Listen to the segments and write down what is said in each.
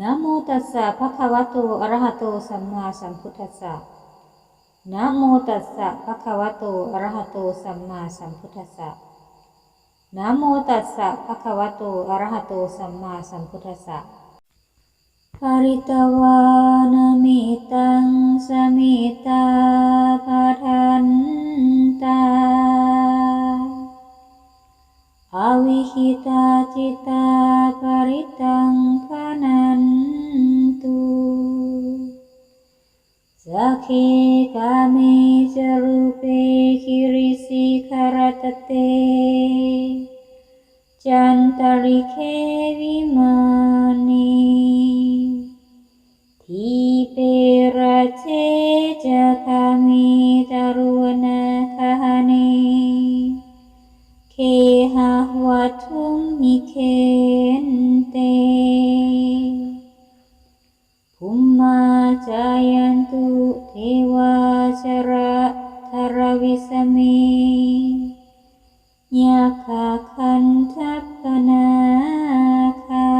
นะโมตัสสะภะคะวะโตอะระหะโตสัมมาสัมพุทธัสสะนะโมตัสสะภะคะวะโตอะระหะโตสัมมาสัมพุทธัสสะนะโมตัสสะภะคะวะโตอะระหะโตสัมมาสัมพุทธัสสะภริตวานมิตังสมิตาภะทันตาอวิหิตาจิตา สักขีกามิจรูเปคิริสิขาราจายันตุเทวาชระธรวิสเมยาคาคันทัพพนาคา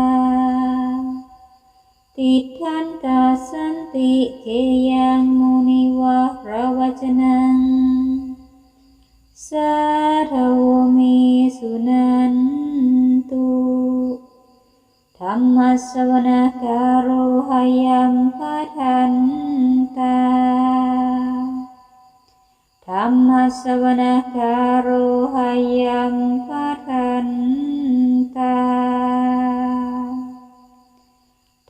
ติทันตาสันติเกยังมุนิวะระวจนัง สาธวมิสุนัน มสวนาการุหายัมพะทันตาธรรมสวนาการุหายัมพะทันตา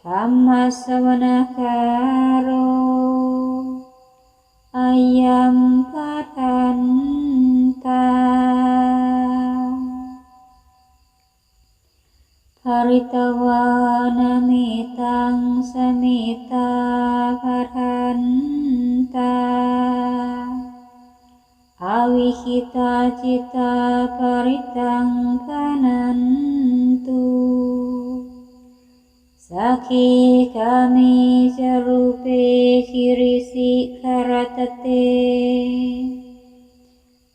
ธรรมสวนาการุ ริตวานามิตังสมิตาภทันตาอวิหิตาจิตาปริตังพนันตุสักขีกามิจรูเปคิริสิขารตเต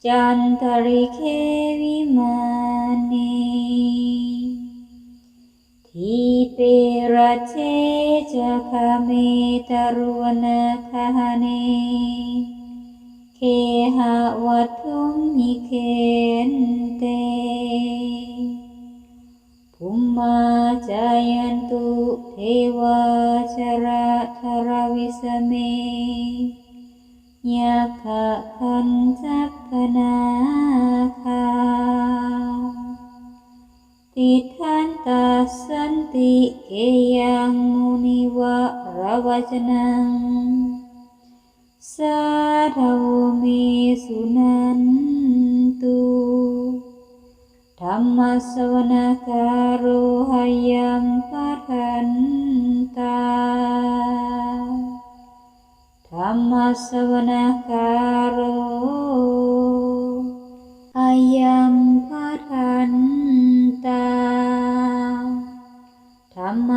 จันตริเควิมานี ทีเปราเชจะคามิตรวนาคาเน เคหะวัทุมมิเคนเตภุมมาจายันตุเทวาชระธรวิสเมยาคาคันทัพพนาคาติท ตาสันติเกยังมุนิวะระวจนังสาธวมิสุนันตุธรรมสวนาการุหายัมปัทันตาธรรมสวนากา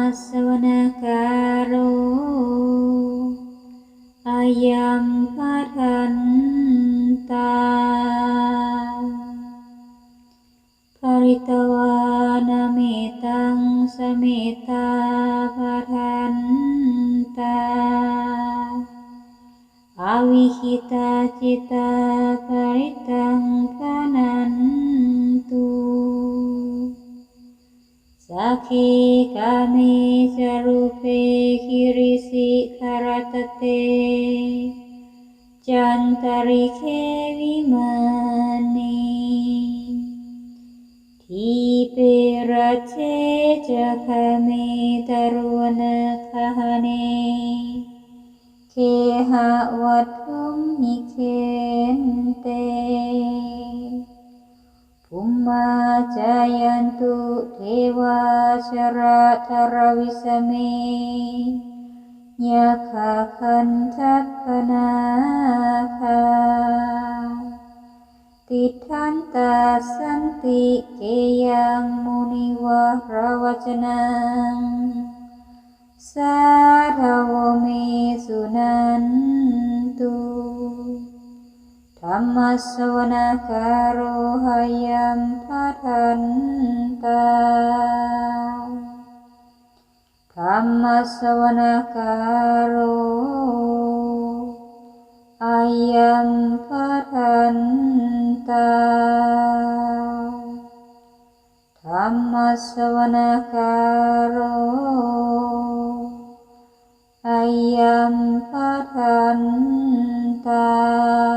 ธรรมสวนาการุ สักขีกามิจรูเปคิริสิขารตเต จันตริเควิมานีทีเปรเชจะคามิตารุวนาคาเนเคหะวัทุมมิเคนเต มาจายันตุเทวาชระธรวิสเมยาคาคันทัพพนาคาติทันตาสันติเกยังมุนิวะระวจนังสาธวมิสุนันตุ ธรรมสวนาการุหยัมพัทันตาธธรรมสวนากาโรอายัมปัทันตาธรรมสวนากาโรอยัมปันตา